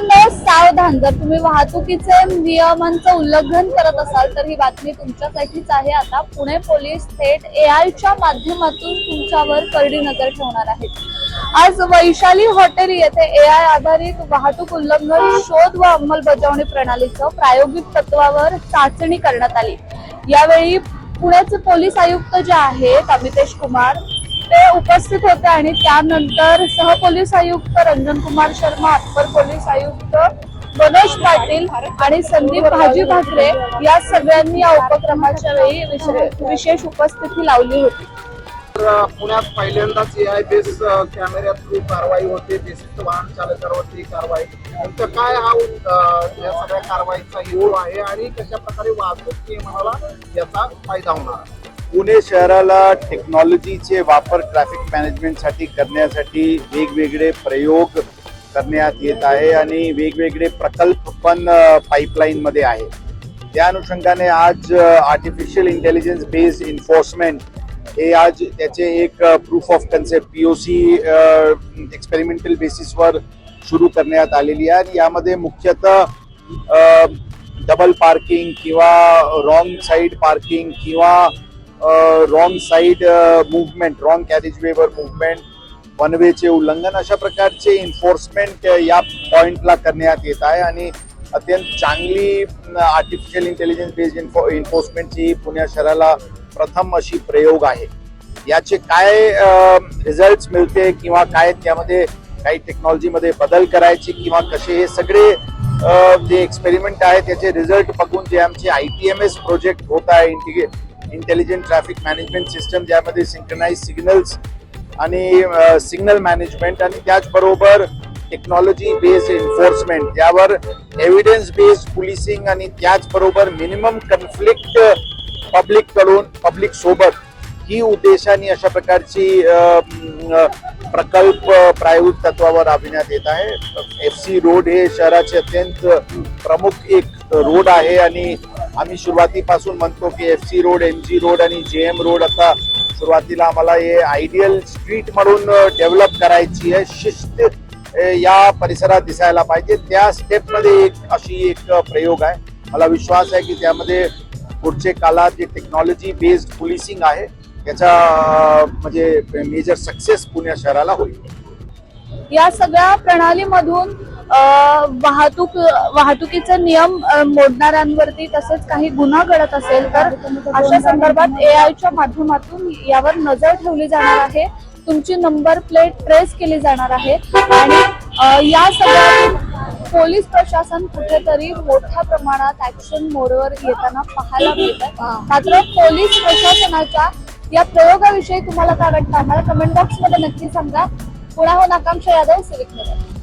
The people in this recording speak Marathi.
सावधान. जर तुम्ही वाहतुकीचे नियमांचं उल्लंघन करत असाल तर ही बातमी तुमच्यासाठीच आहे. आता पुणे पोलीस थेट ए आयच्या माध्यमातून तुमच्यावर करडी नजर ठेवणार आहेत. आज वैशाली हॉटेल येथे एआय आधारित वाहतूक उल्लंघन शोध व अंमलबजावणी प्रणालीचं प्रायोगिक तत्वावर चाचणी करण्यात आली. यावेळी पुण्याचे पोलीस आयुक्त जे आहेत अमितेश कुमार ते उपस्थित होते आणि त्यानंतर सहपोलीस आयुक्त रंजन कुमार शर्मा अप्पर पोलीस आयुक्त मनोज पाटील आणि संदीप भाजी भाकरे या सगळ्यांनी या उपक्रमाच्या वेळी विशेष उपस्थिती लावली होती तर पुण्यात पहिल्यांदाच ए आय बेस कॅमेऱ्या थ्रू कारवाई होते बेसिक वाहन चालकावरती कारवाई तर काय हा या सगळ्या कारवाईचा हेतू आहे आणि कशा प्रकारे वाहतूक नियमनाला याचा फायदा होणार आहे? पुणे शहराला टेक्नॉलॉजीचे वापर ट्रॅफिक मॅनेजमेंटसाठी करण्यासाठी वेगवेगळे प्रयोग करण्यात येत आहे आणि वेगवेगळे प्रकल्प पण पाईपलाईनमध्ये आहे. त्या अनुषंगाने आज आर्टिफिशियल इंटेलिजन्स बेस्ड इन्फोर्समेंट हे आज त्याचे एक proof of concept P O C experimental बेसिसवर सुरू करण्यात आलेली आहे. आणि यामध्ये मुख्यतः डबल पार्किंग किंवा रॉंग साईड पार्किंग किंवा wrong side movement wrong carriage वेवर मुवमेंट वन वेचे उल्लंघन अशा प्रकारचे इन्फोर्समेंट या पॉइंटला करण्यात येत आहे आणि अत्यंत चांगली आर्टिफिशियल इंटेलिजन्स बेस्ड इन्फो इन्फोर्समेंटची पुणे शहराला प्रथम अशी प्रयोग आहे. याचे काय रिझल्ट मिळते किंवा काय त्यामध्ये काही टेक्नॉलॉजीमध्ये बदल करायचे किंवा कसे हे सगळे जे एक्सपेरिमेंट आहे त्याचे रिझल्ट बघून जे आमचे I T M S project होत आहे integrate intelligent traffic management system ज्यामध्ये सिंक्रनाइज सिग्नल्स आणि सिग्नल मॅनेजमेंट आणि त्याचबरोबर टेक्नॉलॉजी बेस्ड एन्फोर्समेंट यावर एव्हिडन्स बेस्ड पोलिसिंग आणि त्याचबरोबर मिनिमम कन्फ्लिक्ट पब्लिककडून पब्लिक सोबत ही उद्देशाने अशा प्रकारची प्रकल्प प्रायोगिक तत्वावर राबविण्यात येत आहे. एफ सी रोड हे शहराचे अत्यंत प्रमुख एक रोड आहे आणि आम्ही सुरुवातीपासून म्हणतो की F C road M G road आणि जे एम रोड आता सुरुवातीला आम्हाला हे आयडियल स्ट्रीट म्हणून डेव्हलप करायची आहे. शिस्त या परिसरात दिसायला पाहिजे. त्या स्टेपमध्ये एक अशी एक प्रयोग आहे. मला विश्वास आहे की त्यामध्ये पुढचे काळात जे टेक्नॉलॉजी बेस्ड पोलिसिंग आहे याचा म्हणजे मेजर सक्सेस पुणे शहराला होईल. या सगळ्या प्रणालीमधून वाहतूक वाहतुकीचे नियम मोडणाऱ्यांवरती तसेच काही गुन्हा घडत असेल तर अशा संदर्भात एआय च्या माध्यमातून यावर नजर ठेवली जाणार आहे. तुमची नंबर प्लेट ट्रेस केली जाणार आहे. आणि या सगळ्यातून पोलीस प्रशासन कुठेतरी मोठ्या प्रमाणात ऍक्शन मोडवर येताना पाहायला मिळत मात्र पोलीस प्रशासनाच्या या प्रयोगाविषयी तुम्हाला काय वाटतं? आम्हाला कमेंट बॉक्समध्ये नक्की सांगा. पुण्याहून आकांक्षा यादव सिविक नगर